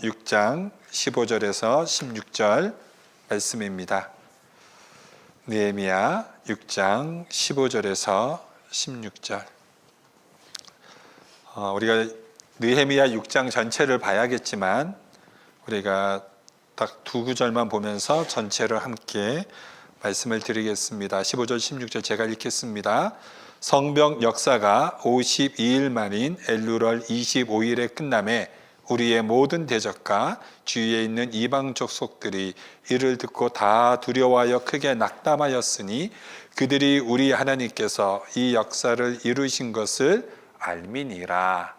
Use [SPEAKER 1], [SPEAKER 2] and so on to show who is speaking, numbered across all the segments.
[SPEAKER 1] 6장 15절에서 16절 말씀입니다. 느헤미야 6장 15절에서 16절. 어, 우리가 느헤미야 6장 전체를 봐야겠지만 우리가 딱 두 구절만 보면서 전체를 함께 말씀을 드리겠습니다. 15절 16절 제가 읽겠습니다. 성벽 역사가 52일 만인 엘루럴 25일에 끝남에 우리의 모든 대적과 주위에 있는 이방 족 속들이 이를 듣고 다 두려워하여 크게 낙담하였으니 그들이 우리 하나님께서 이 역사를 이루신 것을 알미니라.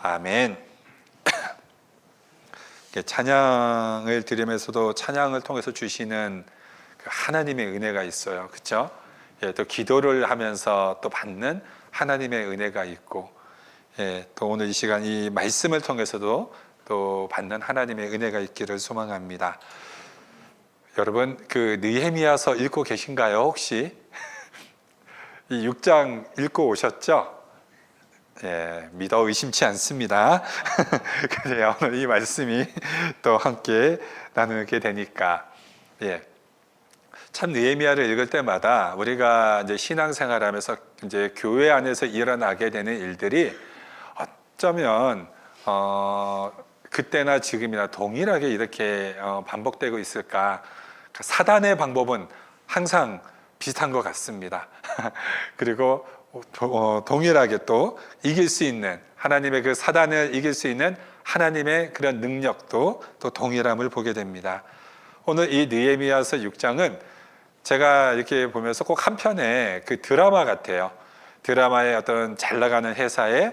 [SPEAKER 1] 아멘. 찬양을 드리면서도 찬양을 통해서 주시는 그 하나님의 은혜가 있어요. 그렇죠? 예, 또 기도를 하면서 또 받는 하나님의 은혜가 있고 예, 또 오늘 이 시간 이 말씀을 통해서도 또 받는 하나님의 은혜가 있기를 소망합니다. 여러분 그 느헤미야서 읽고 계신가요? 혹시 이 6장 읽고 오셨죠? 예, 믿어 의심치 않습니다. 그래요. 오늘 이 말씀이 또 함께 나누게 되니까 예. 참 느헤미야를 읽을 때마다 우리가 이제 신앙생활하면서 이제 교회 안에서 일어나게 되는 일들이 어쩌면 어, 그때나 지금이나 동일하게 이렇게 어, 반복되고 있을까? 그러니까 사단의 방법은 항상 비슷한 것 같습니다. 그리고 어, 동일하게 또 이길 수 있는 하나님의 그 사단을 이길 수 있는 하나님의 그런 능력도 또 동일함을 보게 됩니다. 오늘 이 느헤미야서 6장은 제가 이렇게 보면서 꼭 한편의 그 드라마 같아요. 드라마의 어떤 잘 나가는 회사에 어,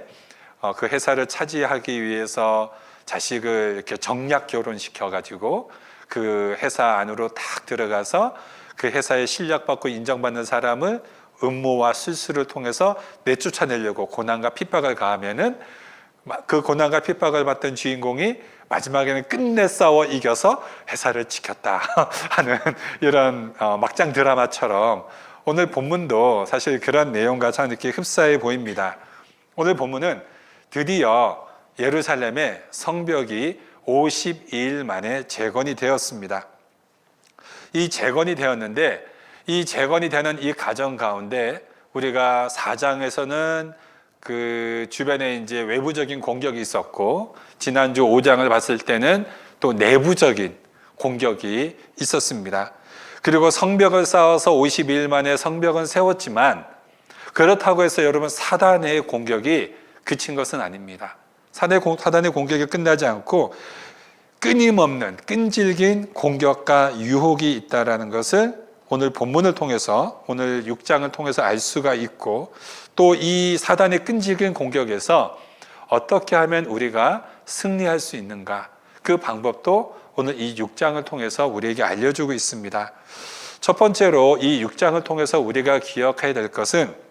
[SPEAKER 1] 그 회사를 차지하기 위해서 자식을 이렇게 정략 결혼시켜 가지고 그 회사 안으로 딱 들어가서 그 회사에 실력받고 인정받는 사람을 음모와 실수를 통해서 내쫓아내려고 고난과 핍박을 가하면은 그 고난과 핍박을 받던 주인공이 마지막에는 끝내 싸워 이겨서 회사를 지켰다 하는 이런 어, 막장 드라마처럼 오늘 본문도 사실 그런 내용과 참 이렇게 흡사해 보입니다. 오늘 본문은 드디어 예루살렘의 성벽이 52일 만에 재건이 되었습니다. 이 재건이 되었는데 이 재건이 되는 이 과정 가운데 우리가 4장에서는 그 주변에 이제 외부적인 공격이 있었고 지난주 5장을 봤을 때는 또 내부적인 공격이 있었습니다. 그리고 성벽을 쌓아서 52일 만에 성벽은 세웠지만 그렇다고 해서 여러분 사단의 공격이 그친 것은 아닙니다. 사단의 공격이 끝나지 않고 끊임없는 끈질긴 공격과 유혹이 있다라는 것을 오늘 본문을 통해서 오늘 6장을 통해서 알 수가 있고 또 이 사단의 끈질긴 공격에서 어떻게 하면 우리가 승리할 수 있는가 그 방법도 오늘 이 6장을 통해서 우리에게 알려주고 있습니다. 첫 번째로 이 6장을 통해서 우리가 기억해야 될 것은 어,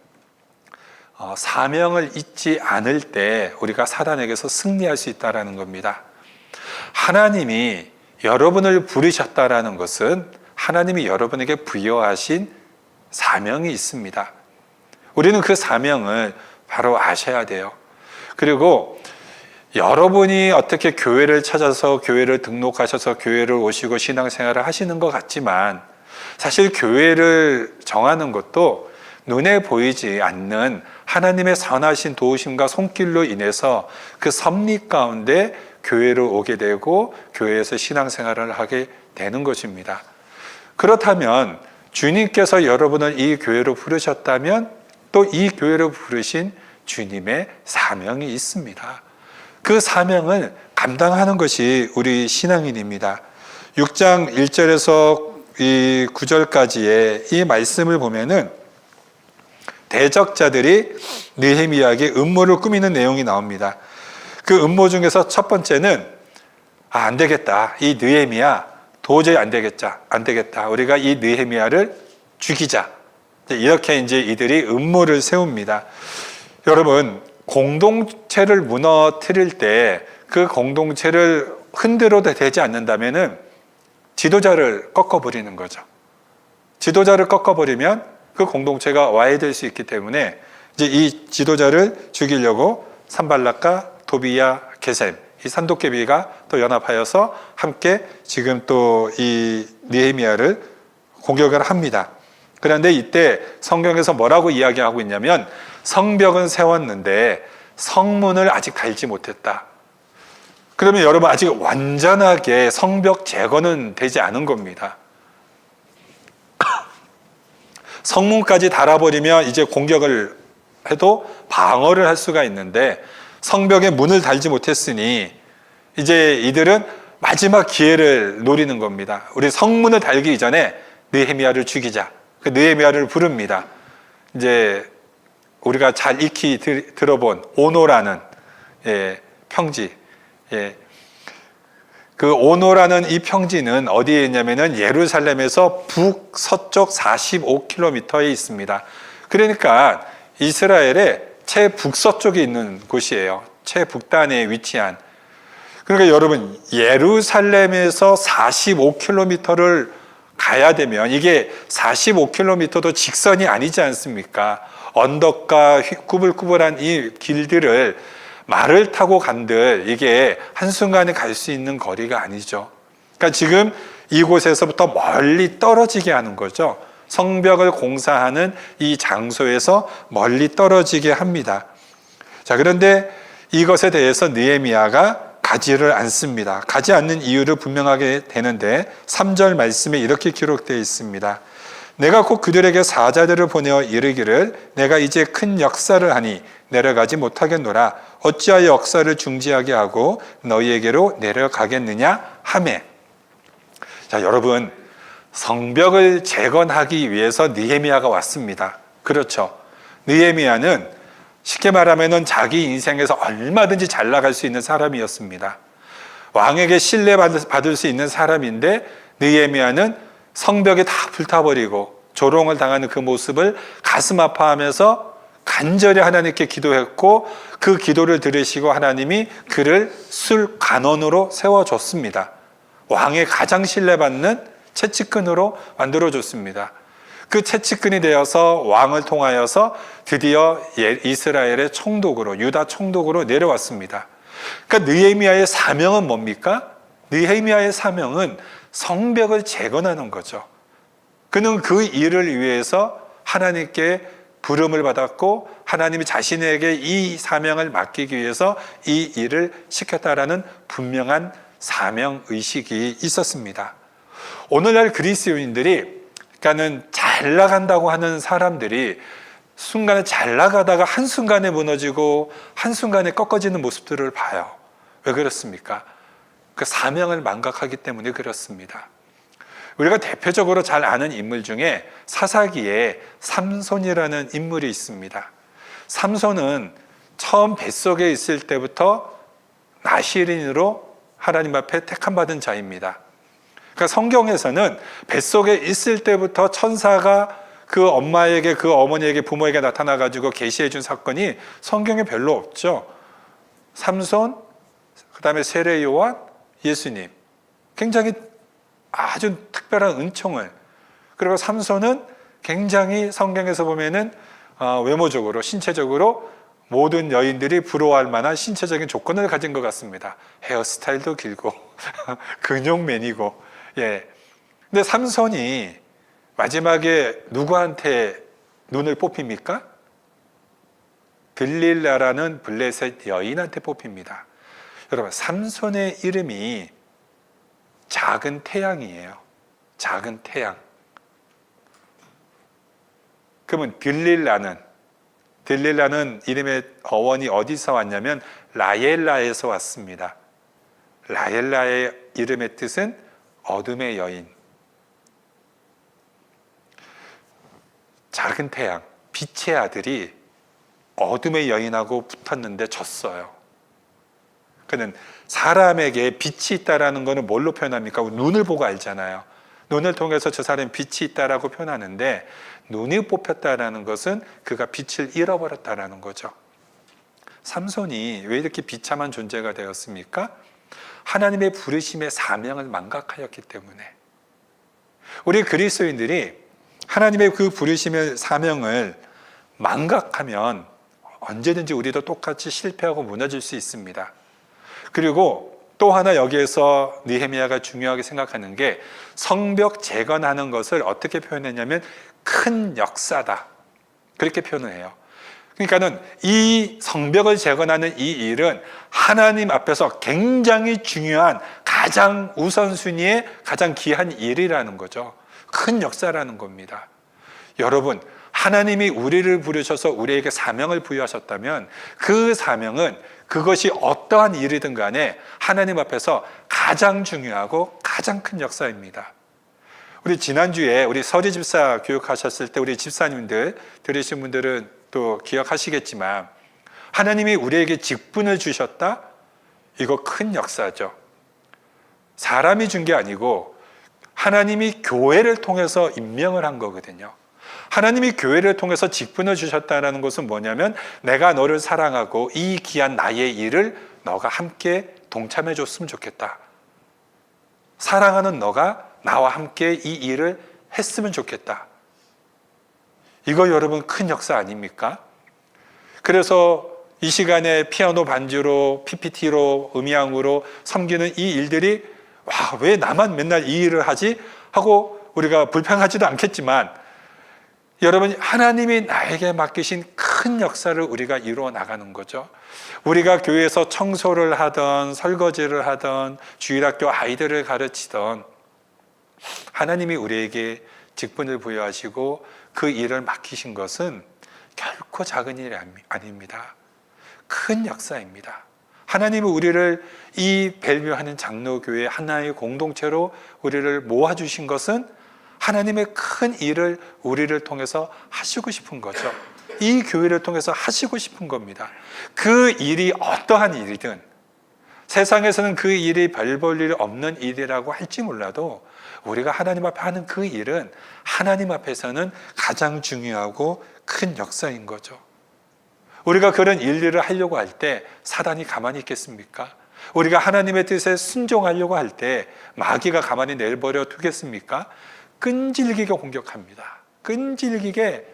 [SPEAKER 1] 사명을 잊지 않을 때 우리가 사단에게서 승리할 수 있다라는 겁니다. 하나님이 여러분을 부르셨다라는 것은 하나님이 여러분에게 부여하신 사명이 있습니다. 우리는 그 사명을 바로 아셔야 돼요. 그리고 여러분이 어떻게 교회를 찾아서 교회를 등록하셔서 교회를 오시고 신앙생활을 하시는 것 같지만 사실 교회를 정하는 것도 눈에 보이지 않는 하나님의 선하신 도우심과 손길로 인해서 그 섭리 가운데 교회로 오게 되고 교회에서 신앙생활을 하게 되는 것입니다. 그렇다면 주님께서 여러분을 이 교회로 부르셨다면 또 이 교회로 부르신 주님의 사명이 있습니다. 그 사명을 감당하는 것이 우리 신앙인입니다. 6장 1절에서 이 9절까지의 이 말씀을 보면은 대적자들이 느헤미야에게 음모를 꾸미는 내용이 나옵니다. 그 음모 중에서 첫 번째는 아, 안 되겠다. 이 느헤미야 도저히 안 되겠자. 안 되겠다. 우리가 이 느헤미야를 죽이자. 이렇게 이제 이들이 음모를 세웁니다. 여러분, 공동체를 무너뜨릴 때 그 공동체를 흔들어도 되지 않는다면은 지도자를 꺾어버리는 거죠. 지도자를 꺾어버리면 그 공동체가 와해될 수 있기 때문에 이제 이 지도자를 죽이려고 산발락과 도비야, 게셈 이 산도깨비가 또 연합하여서 함께 지금 또 이 느헤미야를 공격을 합니다. 그런데 이때 성경에서 뭐라고 이야기하고 있냐면 성벽은 세웠는데 성문을 아직 달지 못했다. 그러면 여러분 아직 완전하게 성벽 제거는 되지 않은 겁니다. 성문까지 달아버리면 이제 공격을 해도 방어를 할 수가 있는데 성벽에 문을 달지 못했으니 이제 이들은 마지막 기회를 노리는 겁니다. 우리 성문을 달기 이전에 느헤미야를 죽이자. 그 느헤미야를 부릅니다. 이제 우리가 잘 익히 들, 들어본 오노라는 예, 평지. 예. 그 오노라는 이 평지는 어디에 있냐면은 예루살렘에서 북서쪽 45km에 있습니다. 그러니까 이스라엘의 최북서쪽에 있는 곳이에요. 최북단에 위치한. 그러니까 여러분 예루살렘에서 45km를 가야 되면 이게 45km도 직선이 아니지 않습니까? 언덕과 휘- 꾸불꾸불한 이 길들을 말을 타고 간들 이게 한순간에 갈 수 있는 거리가 아니죠. 그러니까 지금 이곳에서부터 멀리 떨어지게 하는 거죠. 성벽을 공사하는 이 장소에서 멀리 떨어지게 합니다. 자, 그런데 이것에 대해서 느헤미야가 가지를 않습니다. 가지 않는 이유를 분명하게 되는데 3절 말씀에 이렇게 기록되어 있습니다. 내가 곧 그들에게 사자들을 보내어 이르기를 내가 이제 큰 역사를 하니 내려가지 못하겠노라 어찌하여 역사를 중지하게 하고 너희에게로 내려가겠느냐 하매 자 여러분 성벽을 재건하기 위해서 느헤미야가 왔습니다. 그렇죠. 느헤미야는 쉽게 말하면은 자기 인생에서 얼마든지 잘 나갈 수 있는 사람이었습니다. 왕에게 신뢰받을 수 있는 사람인데 느헤미야는 성벽이 다 불타버리고 조롱을 당하는 그 모습을 가슴 아파하면서 간절히 하나님께 기도했고 그 기도를 들으시고 하나님이 그를 술 간원으로 세워줬습니다. 왕의 가장 신뢰받는 채찍근으로 만들어줬습니다. 그 채찍근이 되어서 왕을 통하여서 드디어 예- 이스라엘의 총독으로 유다 총독으로 내려왔습니다. 그러니까 느헤미야의 사명은 뭡니까? 느헤미야의 사명은 성벽을 재건하는 거죠. 그는 그 일을 위해서 하나님께 부름을 받았고 하나님이 자신에게 이 사명을 맡기기 위해서 이 일을 시켰다라는 분명한 사명 의식이 있었습니다. 오늘날 그리스도인들이 그러니까는 잘 나간다고 하는 사람들이 순간에 잘 나가다가 한순간에 무너지고 한순간에 꺾어지는 모습들을 봐요. 왜 그렇습니까? 그 사명을 망각하기 때문에 그렇습니다. 우리가 대표적으로 잘 아는 인물 중에 사사기에 삼손이라는 인물이 있습니다. 삼손은 처음 뱃속에 있을 때부터 나시린으로 하나님 앞에 택함 받은 자입니다. 그러니까 성경에서는 뱃속에 있을 때부터 천사가 그 엄마에게 그 어머니에게 부모에게 나타나 가지고 계시해 준 사건이 성경에 별로 없죠. 삼손, 그다음에 세례 요한, 예수님. 굉장히 아주 특별한 은총을 그리고 삼손은 굉장히 성경에서 보면은 어, 외모적으로 신체적으로 모든 여인들이 부러워할 만한 신체적인 조건을 가진 것 같습니다. 헤어스타일도 길고 근육맨이고 예. 근데 삼손이 마지막에 누구한테 눈을 뽑힙니까? 들릴라라는 블레셋 여인한테 뽑힙니다. 여러분 삼손의 이름이 작은 태양이에요. 작은 태양. 그러면 들릴라는 들릴라는 이름의 어원이 어디서 왔냐면 라엘라에서 왔습니다. 라엘라의 이름의 뜻은 어둠의 여인. 작은 태양, 빛의 아들이 어둠의 여인하고 붙었는데 졌어요. 그는 사람에게 빛이 있다라는 것은 뭘로 표현합니까? 눈을 보고 알잖아요. 눈을 통해서 저 사람이 빛이 있다라고 표현하는데 눈이 뽑혔다라는 것은 그가 빛을 잃어버렸다라는 거죠. 삼손이 왜 이렇게 비참한 존재가 되었습니까? 하나님의 부르심의 사명을 망각하였기 때문에 우리 그리스도인들이 하나님의 그 부르심의 사명을 망각하면 언제든지 우리도 똑같이 실패하고 무너질 수 있습니다. 그리고 또 하나 여기에서 느헤미야가 중요하게 생각하는 게 성벽 재건하는 것을 어떻게 표현했냐면 큰 역사다. 그렇게 표현을 해요. 그러니까는 이 성벽을 재건하는 이 일은 하나님 앞에서 굉장히 중요한 가장 우선순위의 가장 귀한 일이라는 거죠. 큰 역사라는 겁니다. 여러분, 하나님이 우리를 부르셔서 우리에게 사명을 부여하셨다면 그 사명은 그것이 어떠한 일이든 간에 하나님 앞에서 가장 중요하고 가장 큰 역사입니다. 우리 지난주에 우리 서리 집사 교육하셨을 때 우리 집사님들 들으신 분들은 또 기억하시겠지만 하나님이 우리에게 직분을 주셨다? 이거 큰 역사죠. 사람이 준 게 아니고 하나님이 교회를 통해서 임명을 한 거거든요. 하나님이 교회를 통해서 직분을 주셨다는 것은 뭐냐면 내가 너를 사랑하고 이 귀한 나의 일을 너가 함께 동참해 줬으면 좋겠다. 사랑하는 너가 나와 함께 이 일을 했으면 좋겠다. 이거 여러분 큰 역사 아닙니까? 그래서 이 시간에 피아노 반주로 PPT로 음향으로 섬기는 이 일들이 와, 왜 나만 맨날 이 일을 하지? 하고 우리가 불평하지도 않겠지만 여러분 하나님이 나에게 맡기신 큰 역사를 우리가 이루어 나가는 거죠. 우리가 교회에서 청소를 하던 설거지를 하던 주일학교 아이들을 가르치던 하나님이 우리에게 직분을 부여하시고 그 일을 맡기신 것은 결코 작은 일이 아닙니다. 큰 역사입니다. 하나님은 우리를 이 벨묘하는 장로교회 하나의 공동체로 우리를 모아주신 것은 하나님의 큰 일을 우리를 통해서 하시고 싶은 거죠. 이 교회를 통해서 하시고 싶은 겁니다. 그 일이 어떠한 일이든 세상에서는 그 일이 별 볼 일 없는 일이라고 할지 몰라도 우리가 하나님 앞에 하는 그 일은 하나님 앞에서는 가장 중요하고 큰 역사인 거죠. 우리가 그런 일들을 하려고 할 때 사단이 가만히 있겠습니까? 우리가 하나님의 뜻에 순종하려고 할 때 마귀가 가만히 내버려 두겠습니까? 끈질기게 공격합니다. 끈질기게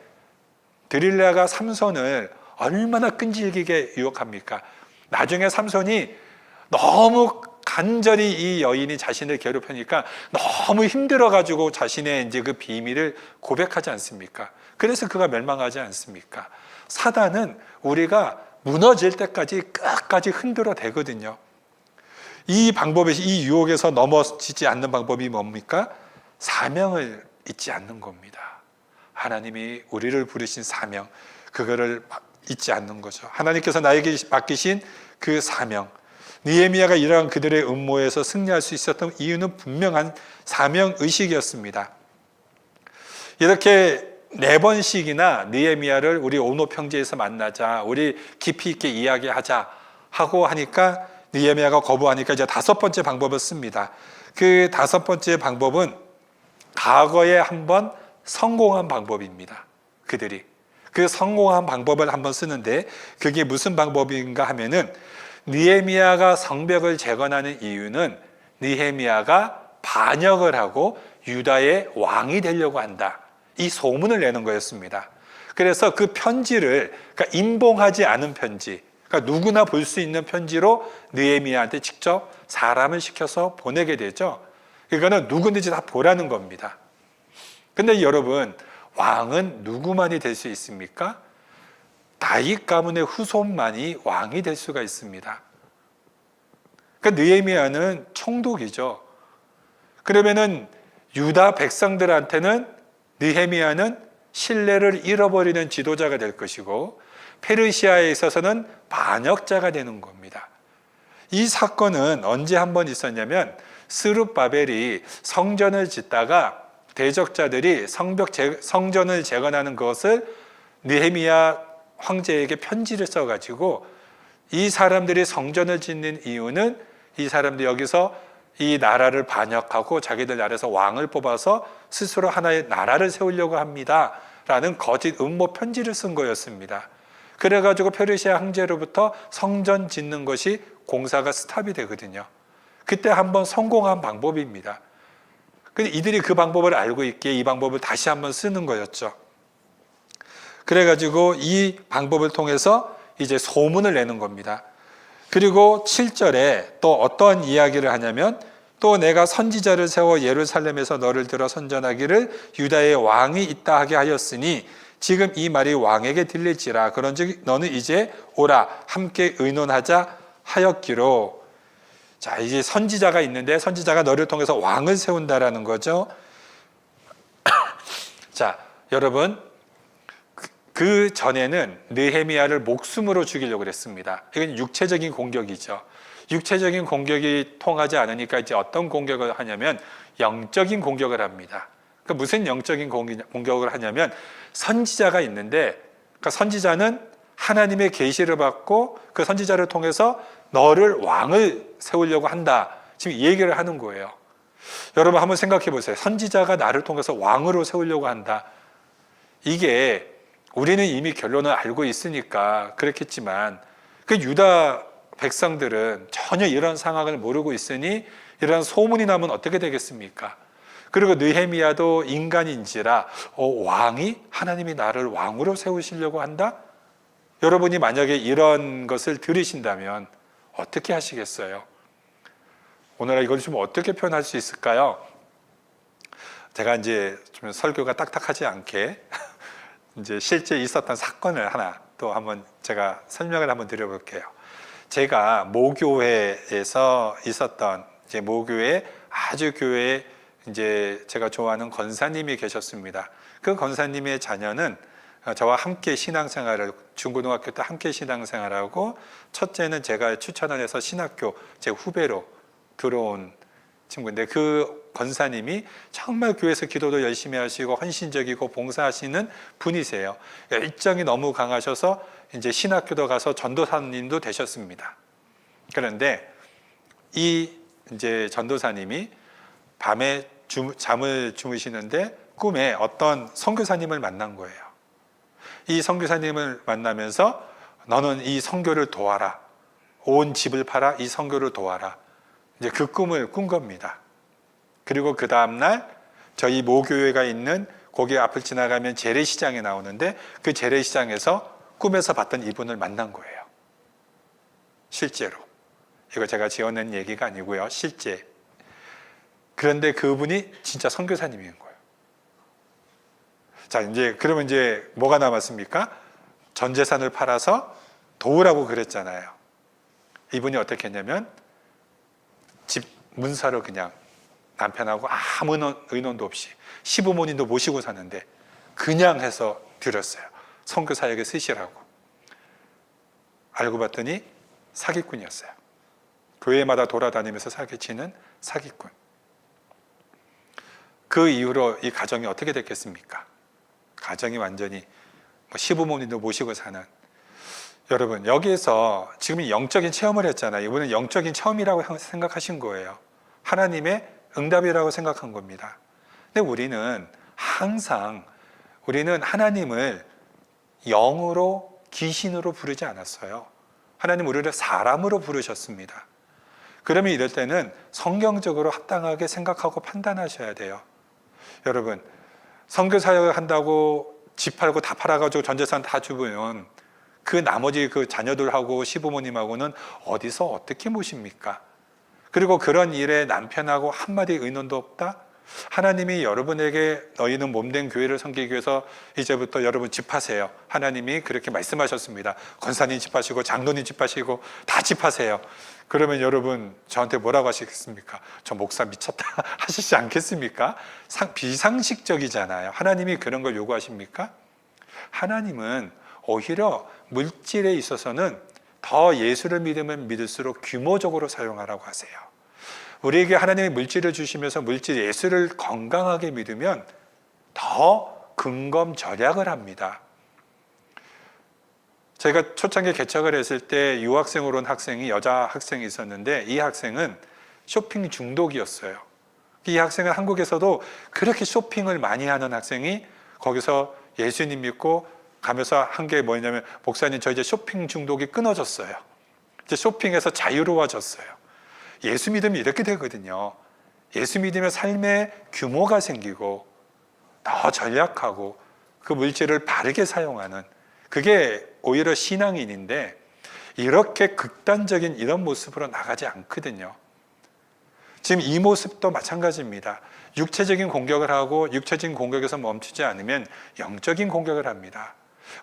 [SPEAKER 1] 드릴라가 삼손을 얼마나 끈질기게 유혹합니까? 나중에 삼손이 너무 간절히 이 여인이 자신을 괴롭히니까 너무 힘들어가지고 자신의 이제 그 비밀을 고백하지 않습니까? 그래서 그가 멸망하지 않습니까? 사단은 우리가 무너질 때까지 끝까지 흔들어 대거든요. 이 방법에서 이 유혹에서 넘어지지 않는 방법이 뭡니까? 사명을 잊지 않는 겁니다. 하나님이 우리를 부르신 사명, 그거를 잊지 않는 거죠. 하나님께서 나에게 맡기신 그 사명, 니에미아가 이러한 그들의 음모에서 승리할 수 있었던 이유는 분명한 사명 의식이었습니다. 이렇게 네 번씩이나 니에미아를 우리 오노 평지에서 만나자, 우리 깊이 있게 이야기하자 하고 하니까 니에미아가 거부하니까 이제 다섯 번째 방법을 씁니다. 그 다섯 번째 방법은 과거에 한번 성공한 방법입니다. 그들이 그 성공한 방법을 한번 쓰는데 그게 무슨 방법인가 하면은 니에미아가 성벽을 재건하는 이유는 니에미아가 반역을 하고 유다의 왕이 되려고 한다. 이 소문을 내는 거였습니다. 그래서 그 편지를 그러니까 임봉하지 않은 편지, 그러니까 누구나 볼 수 있는 편지로 느헤미야한테 직접 사람을 시켜서 보내게 되죠. 이거는 누구든지 다 보라는 겁니다. 근데 여러분, 왕은 누구만이 될 수 있습니까? 다윗 가문의 후손만이 왕이 될 수가 있습니다. 그러니까 느헤미야는 총독이죠. 그러면은 유다 백성들한테는 느헤미야는 신뢰를 잃어버리는 지도자가 될 것이고 페르시아에 있어서는 반역자가 되는 겁니다. 이 사건은 언제 한 번 있었냐면 스룹바벨이 성전을 짓다가 대적자들이 성벽 재, 성전을 재건하는 것을 느헤미야 황제에게 편지를 써가지고 이 사람들이 성전을 짓는 이유는 이 사람들이 여기서 이 나라를 반역하고 자기들 나라에서 왕을 뽑아서 스스로 하나의 나라를 세우려고 합니다. 라는 거짓 음모 편지를 쓴 거였습니다. 그래가지고 페르시아 황제로부터 성전 짓는 것이 공사가 스탑이 되거든요. 그때 한번 성공한 방법입니다. 근데 이들이 그 방법을 알고 있기에 이 방법을 다시 한번 쓰는 거였죠. 그래가지고 이 방법을 통해서 이제 소문을 내는 겁니다. 그리고 7절에 또 어떤 이야기를 하냐면 또 내가 선지자를 세워 예루살렘에서 너를 들어 선전하기를 유다의 왕이 있다 하게 하였으니 지금 이 말이 왕에게 들릴지라 그런즉 너는 이제 오라 함께 의논하자 하였기로 자 이제 선지자가 있는데 선지자가 너를 통해서 왕을 세운다라는 거죠. 자 여러분 그- 그 전에는 느헤미야를 목숨으로 죽이려고 그랬습니다. 이건 육체적인 공격이죠. 육체적인 공격이 통하지 않으니까 이제 어떤 공격을 하냐면 영적인 공격을 합니다. 그 무슨 영적인 공격- 공격을 하냐면 선지자가 있는데 그 선지자는 하나님의 계시를 받고 그 선지자를 통해서 너를 왕을 세우려고 한다. 지금 이 얘기를 하는 거예요. 여러분 한번 생각해 보세요. 선지자가 나를 통해서 왕으로 세우려고 한다. 이게 우리는 이미 결론을 알고 있으니까 그렇겠지만 그 유다 백성들은 전혀 이런 상황을 모르고 있으니 이런 소문이 나면 어떻게 되겠습니까? 그리고 느헤미야도 인간인지라 어, 왕이 하나님이 나를 왕으로 세우시려고 한다? 여러분이 만약에 이런 것을 들으신다면 어떻게 하시겠어요? 오늘 이걸 좀 어떻게 표현할 수 있을까요? 제가 이제 좀 설교가 딱딱하지 않게 이제 실제 있었던 사건을 하나 또 한번 제가 설명을 한번 드려볼게요. 제가 모교회에서 있었던 이제 모교회 아주 교회에 이제 제가 좋아하는 권사님이 계셨습니다. 그 권사님의 자녀는 어, 저와 함께 신앙생활을 중고등학교 때 함께 신앙생활하고 첫째는 제가 추천을 해서 신학교 제 후배로 들어온 친구인데 그 권사님이 정말 교회에서 기도도 열심히 하시고 헌신적이고 봉사하시는 분이세요. 열정이 너무 강하셔서 이제 신학교도 가서 전도사님도 되셨습니다. 그런데 이 이제 전도사님이 밤에 주, 잠을 주무시는데 꿈에 어떤 선교사님을 만난 거예요. 이 선교사님을 만나면서 너는 이 선교를 도와라. 온 집을 팔아 이 선교를 도와라. 이제 그 꿈을 꾼 겁니다. 그리고 그 다음 날 저희 모교회가 있는 거기 앞을 지나가면 재래시장에 나오는데 그 재래시장에서 꿈에서 봤던 이분을 만난 거예요. 실제로. 이거 제가 지어낸 얘기가 아니고요. 실제. 그런데 그분이 진짜 선교사님인 거예요. 자, 이제 그러면 이제 뭐가 남았습니까? 전 재산을 팔아서 도우라고 그랬잖아요. 이분이 어떻게 했냐면 집 문사로 그냥 남편하고 아무 의논- 의논도 없이 시부모님도 모시고 사는데 그냥 해서 드렸어요. 선교 사역에 쓰시라고. 알고 봤더니 사기꾼이었어요. 교회마다 돌아다니면서 사기치는 사기꾼. 그 이후로 이 가정이 어떻게 됐겠습니까? 가정이 완전히 뭐 시부모님도 모시고 사는 여러분 여기에서 지금 영적인 체험을 했잖아요. 이분은 영적인 체험이라고 생각하신 거예요. 하나님의 응답이라고 생각한 겁니다. 근데 우리는 항상 우리는 하나님을 영으로 귀신으로 부르지 않았어요. 하나님 우리를 사람으로 부르셨습니다. 그러면 이럴 때는 성경적으로 합당하게 생각하고 판단하셔야 돼요. 여러분 선교 사역을 한다고 집 팔고 다 팔아가지고 전 재산 다 주면 그 나머지 그 자녀들하고 시부모님하고는 어디서 어떻게 모십니까? 그리고 그런 일에 남편하고 한마디 의논도 없다? 하나님이 여러분에게 너희는 몸된 교회를 섬기기 위해서 이제부터 여러분 집하세요. 하나님이 그렇게 말씀하셨습니다. 권사님 집하시고 장로님 집하시고 다 집하세요. 그러면 여러분 저한테 뭐라고 하시겠습니까? 저 목사 미쳤다 하시지 않겠습니까? 상, 비상식적이잖아요. 하나님이 그런 걸 요구하십니까? 하나님은 오히려 물질에 있어서는 더 예수를 믿으면 믿을수록 규모적으로 사용하라고 하세요. 우리에게 하나님이 물질을 주시면서 물질 예수를 건강하게 믿으면 더 근검 절약을 합니다. 저희가 초창기 개척을 했을 때 유학생으로 온 학생이 여자 학생이 있었는데 이 학생은 쇼핑 중독이었어요. 이 학생은 한국에서도 그렇게 쇼핑을 많이 하는 학생이 거기서 예수님 믿고 가면서 한 게 뭐냐면 목사님 저 이제 쇼핑 중독이 끊어졌어요. 이제 쇼핑에서 자유로워졌어요. 예수 믿으면 이렇게 되거든요. 예수 믿으면 삶의 규모가 생기고 더 전략하고 그 물질을 바르게 사용하는 그게 오히려 신앙인인데 이렇게 극단적인 이런 모습으로 나가지 않거든요. 지금 이 모습도 마찬가지입니다. 육체적인 공격을 하고 육체적인 공격에서 멈추지 않으면 영적인 공격을 합니다.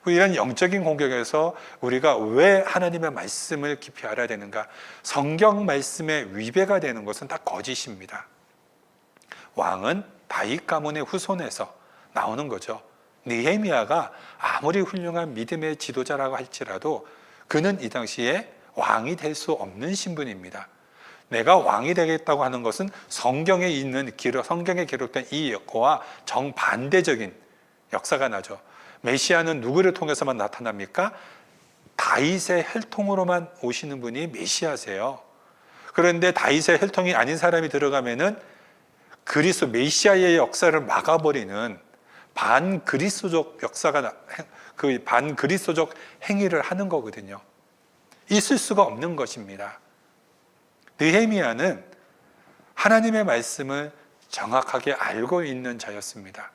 [SPEAKER 1] 이런 영적인 공격에서 우리가 왜 하나님의 말씀을 깊이 알아야 되는가? 성경 말씀에 위배가 되는 것은 다 거짓입니다. 왕은 다윗 가문의 후손에서 나오는 거죠. 느헤미야가 아무리 훌륭한 믿음의 지도자라고 할지라도 그는 이 당시에 왕이 될 수 없는 신분입니다. 내가 왕이 되겠다고 하는 것은 성경에 있는 성경에 기록된 이 거와 정반대적인 역사가 나죠. 메시아는 누구를 통해서만 나타납니까? 다윗의 혈통으로만 오시는 분이 메시아세요. 그런데 다윗의 혈통이 아닌 사람이 들어가면은 그리스도 메시아의 역사를 막아버리는 반 그리스도적 역사가 그 반 그리스도적 행위를 하는 거거든요. 있을 수가 없는 것입니다. 느헤미야는 하나님의 말씀을 정확하게 알고 있는 자였습니다.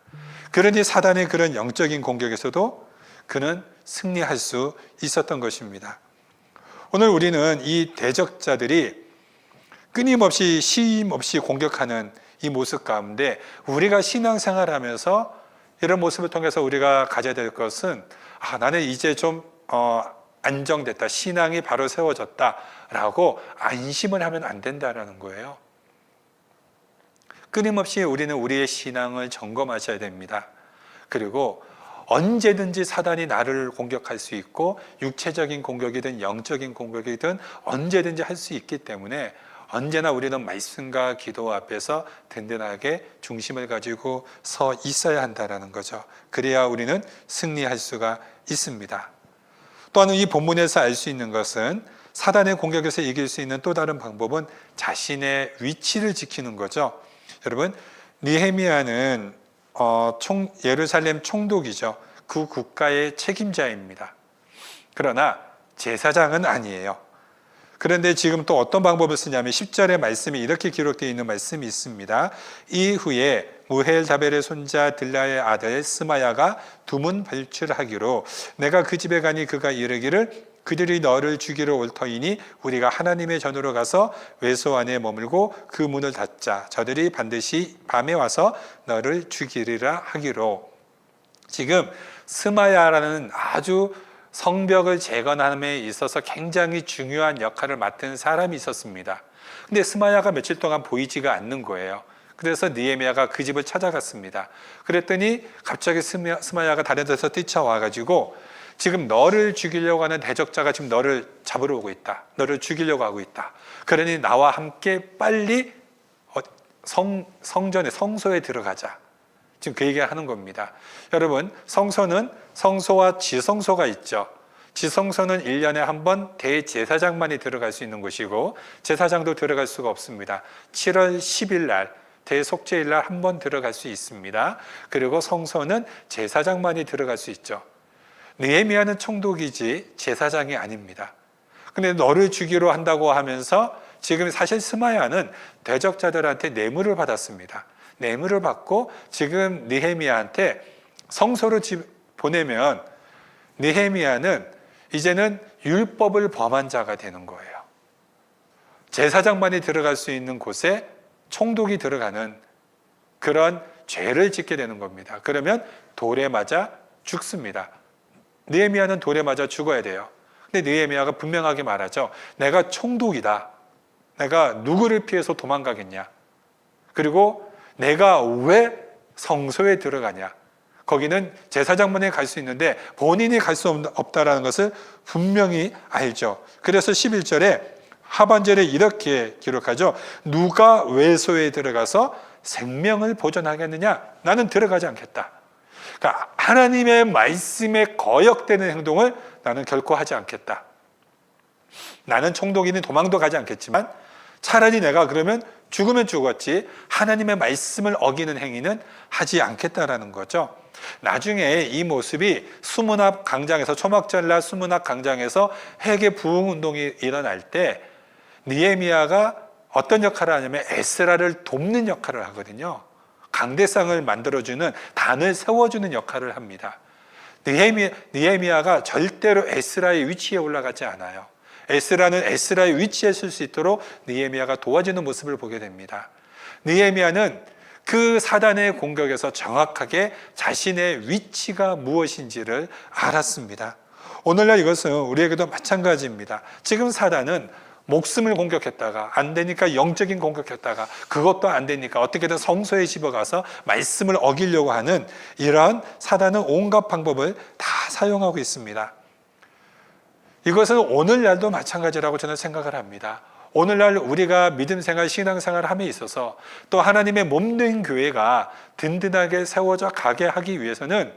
[SPEAKER 1] 그러니 사단의 그런 영적인 공격에서도 그는 승리할 수 있었던 것입니다. 오늘 우리는 이 대적자들이 끊임없이 쉼 없이 공격하는 이 모습 가운데 우리가 신앙생활 하면서 이런 모습을 통해서 우리가 가져야 될 것은 아, 나는 이제 좀 어, 안정됐다. 신앙이 바로 세워졌다라고 안심을 하면 안 된다라는 거예요. 끊임없이 우리는 우리의 신앙을 점검하셔야 됩니다. 그리고 언제든지 사단이 나를 공격할 수 있고 육체적인 공격이든 영적인 공격이든 언제든지 할 수 있기 때문에 언제나 우리는 말씀과 기도 앞에서 든든하게 중심을 가지고 서 있어야 한다라는 거죠. 그래야 우리는 승리할 수가 있습니다. 또한 이 본문에서 알 수 있는 것은 사단의 공격에서 이길 수 있는 또 다른 방법은 자신의 위치를 지키는 거죠. 여러분, 니헤미야는 어, 총, 예루살렘 총독이죠. 그 국가의 책임자입니다. 그러나 제사장은 아니에요. 그런데 지금 또 어떤 방법을 쓰냐면 10절의 말씀이 이렇게 기록되어 있는 말씀이 있습니다. 이후에 무헬 다벨의 손자 들라의 아들 스마야가 두문 발출하기로 내가 그 집에 가니 그가 이르기를 그들이 너를 죽이러 올 터이니 우리가 하나님의 전으로 가서 외소 안에 머물고 그 문을 닫자 저들이 반드시 밤에 와서 너를 죽이리라 하기로 지금 스마야라는 아주 성벽을 재건함에 있어서 굉장히 중요한 역할을 맡은 사람이 있었습니다. 근데 스마야가 며칠 동안 보이지가 않는 거예요. 그래서 니에미아가 그 집을 찾아갔습니다. 그랬더니 갑자기 스마야가 다른 데서 뛰쳐와 가지고 지금 너를 죽이려고 하는 대적자가 지금 너를 잡으러 오고 있다. 너를 죽이려고 하고 있다. 그러니 나와 함께 빨리 어, 성, 성전에 성소에 들어가자. 지금 그 얘기를 하는 겁니다. 여러분, 성소는 성소와 지성소가 있죠. 지성소는 1년에 한 번 대제사장만이 들어갈 수 있는 곳이고 제사장도 들어갈 수가 없습니다. 7월 10일 날 대속죄일 날 한 번 들어갈 수 있습니다. 그리고 성소는 제사장만이 들어갈 수 있죠. 느헤미야는 총독이지 제사장이 아닙니다. 근데 너를 주기로 한다고 하면서 지금 사실 스마야는 대적자들한테 뇌물을 받았습니다. 뇌물을 받고 지금 느헤미야한테 성소로 보내면 느헤미야는 이제는 율법을 범한 자가 되는 거예요. 제사장만이 들어갈 수 있는 곳에 총독이 들어가는 그런 죄를 짓게 되는 겁니다. 그러면 돌에 맞아 죽습니다. 느헤미야는 돌에 맞아 죽어야 돼요. 근데 느헤미야가 분명하게 말하죠. 내가 총독이다. 내가 누구를 피해서 도망가겠냐? 그리고 내가 왜 성소에 들어가냐? 거기는 제사장만이 갈 수 있는데 본인이 갈 수 없다라는 것을 분명히 알죠. 그래서 11절에 하반절에 이렇게 기록하죠. 누가 외소에 들어가서 생명을 보존하겠느냐? 나는 들어가지 않겠다. 그러니까 하나님의 말씀에 거역되는 행동을 나는 결코 하지 않겠다. 나는 총독이니 도망도 가지 않겠지만 차라리 내가 그러면 죽으면 죽었지 하나님의 말씀을 어기는 행위는 하지 않겠다라는 거죠. 나중에 이 모습이 수문학 강장에서 초막절날 수문학 강장에서 회개 부흥 운동이 일어날 때 니에미아가 어떤 역할을 하냐면 에스라를 돕는 역할을 하거든요. 강대상을 만들어주는 단을 세워주는 역할을 합니다. 니에미아가 절대로 에스라의 위치에 올라가지 않아요. 에스라는 에스라의 위치에 설 수 있도록 느헤미야가 도와주는 모습을 보게 됩니다. 느헤미야는 그 사단의 공격에서 정확하게 자신의 위치가 무엇인지를 알았습니다. 오늘날 이것은 우리에게도 마찬가지입니다. 지금 사단은 목숨을 공격했다가 안 되니까 영적인 공격했다가 그것도 안 되니까 어떻게든 성소에 집어가서 말씀을 어기려고 하는 이러한 사단은 온갖 방법을 다 사용하고 있습니다. 이것은 오늘날도 마찬가지라고 저는 생각을 합니다. 오늘날 우리가 믿음 생활, 신앙 생활을 함에 있어서 또 하나님의 몸된 교회가 든든하게 세워져 가게 하기 위해서는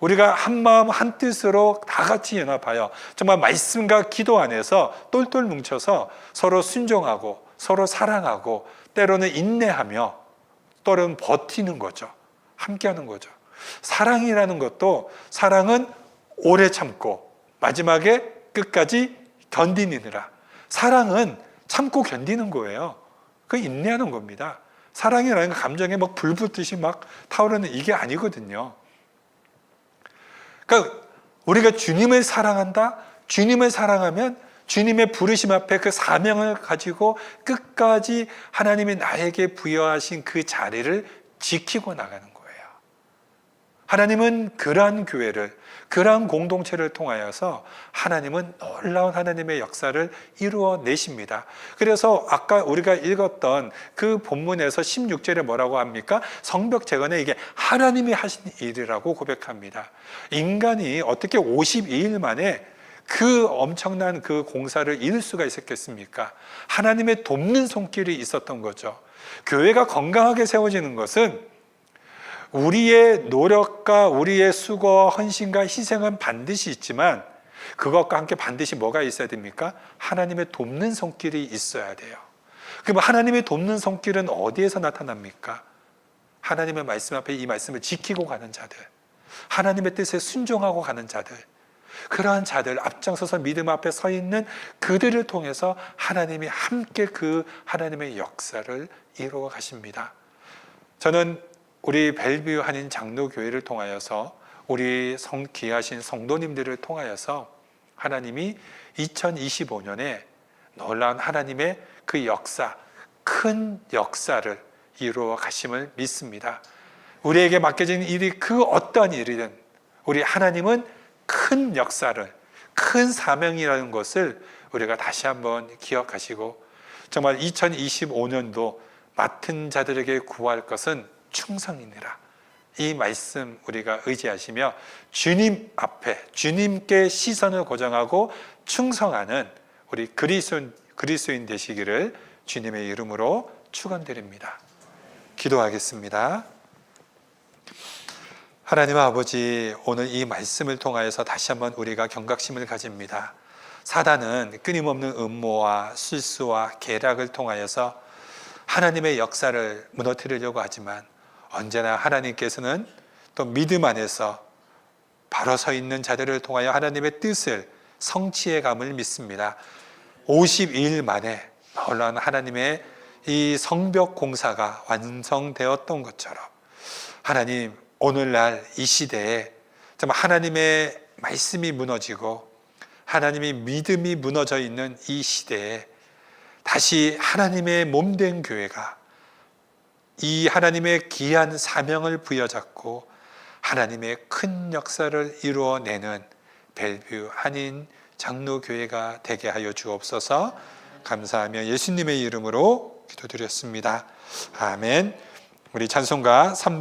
[SPEAKER 1] 우리가 한 마음 한 뜻으로 다 같이 연합하여 정말 말씀과 기도 안에서 똘똘 뭉쳐서 서로 순종하고 서로 사랑하고 때로는 인내하며 때로는 버티는 거죠. 함께하는 거죠. 사랑이라는 것도 사랑은 오래 참고 마지막에 끝까지 견디느니라. 사랑은 참고 견디는 거예요. 그 인내하는 겁니다. 사랑이라는 건 감정에 막 불 붙듯이 막 타오르는 이게 아니거든요. 그러니까 우리가 주님을 사랑한다. 주님을 사랑하면 주님의 부르심 앞에 그 사명을 가지고 끝까지 하나님이 나에게 부여하신 그 자리를 지키고 나가는 거예요. 하나님은 그러한 교회를, 그러한 공동체를 통하여서 하나님은 놀라운 하나님의 역사를 이루어 내십니다. 그래서 아까 우리가 읽었던 그 본문에서 16절에 뭐라고 합니까? 성벽 재건에 이게 하나님이 하신 일이라고 고백합니다. 인간이 어떻게 52일 만에 그 엄청난 그 공사를 이룰 수가 있었겠습니까? 하나님의 돕는 손길이 있었던 거죠. 교회가 건강하게 세워지는 것은 우리의 노력과 우리의 수고와 헌신과 희생은 반드시 있지만 그것과 함께 반드시 뭐가 있어야 됩니까? 하나님의 돕는 손길이 있어야 돼요. 그럼 하나님의 돕는 손길은 어디에서 나타납니까? 하나님의 말씀 앞에 이 말씀을 지키고 가는 자들, 하나님의 뜻에 순종하고 가는 자들, 그러한 자들 앞장서서 믿음 앞에 서 있는 그들을 통해서 하나님이 함께 그 하나님의 역사를 이루어 가십니다. 저는 우리 벨뷰 한인 장로교회를 통하여서 우리 성 귀하신 성도님들을 통하여서 하나님이 2025년에 놀라운 하나님의 그 역사, 큰 역사를 이루어 가심을 믿습니다. 우리에게 맡겨진 일이 그 어떠한 일이든 우리 하나님은 큰 역사를, 큰 사명이라는 것을 우리가 다시 한번 기억하시고 정말 2025년도 맡은 자들에게 구할 것은 충성이니라. 이 말씀 우리가 의지하시며 주님 앞에 주님께 시선을 고정하고 충성하는 우리 그리스도인, 그리스도인 되시기를 주님의 이름으로 축원드립니다. 기도하겠습니다. 하나님 아버지 오늘 이 말씀을 통하여서 다시 한번 우리가 경각심을 가집니다. 사단은 끊임없는 음모와 실수와 계략을 통하여서 하나님의 역사를 무너뜨리려고 하지만 언제나 하나님께서는 또 믿음 안에서 바로 서 있는 자들을 통하여 하나님의 뜻을 성취해 감을 믿습니다. 52일 만에 놀라운 하나님의 이 성벽 공사가 완성되었던 것처럼 하나님 오늘날 이 시대에 정말 하나님의 말씀이 무너지고 하나님의 믿음이 무너져 있는 이 시대에 다시 하나님의 몸 된 교회가 이 하나님의 귀한 사명을 부여잡고 하나님의 큰 역사를 이루어내는 벨뷰 한인 장로교회가 되게 하여 주옵소서 감사하며 예수님의 이름으로 기도드렸습니다. 아멘. 우리 찬송가 300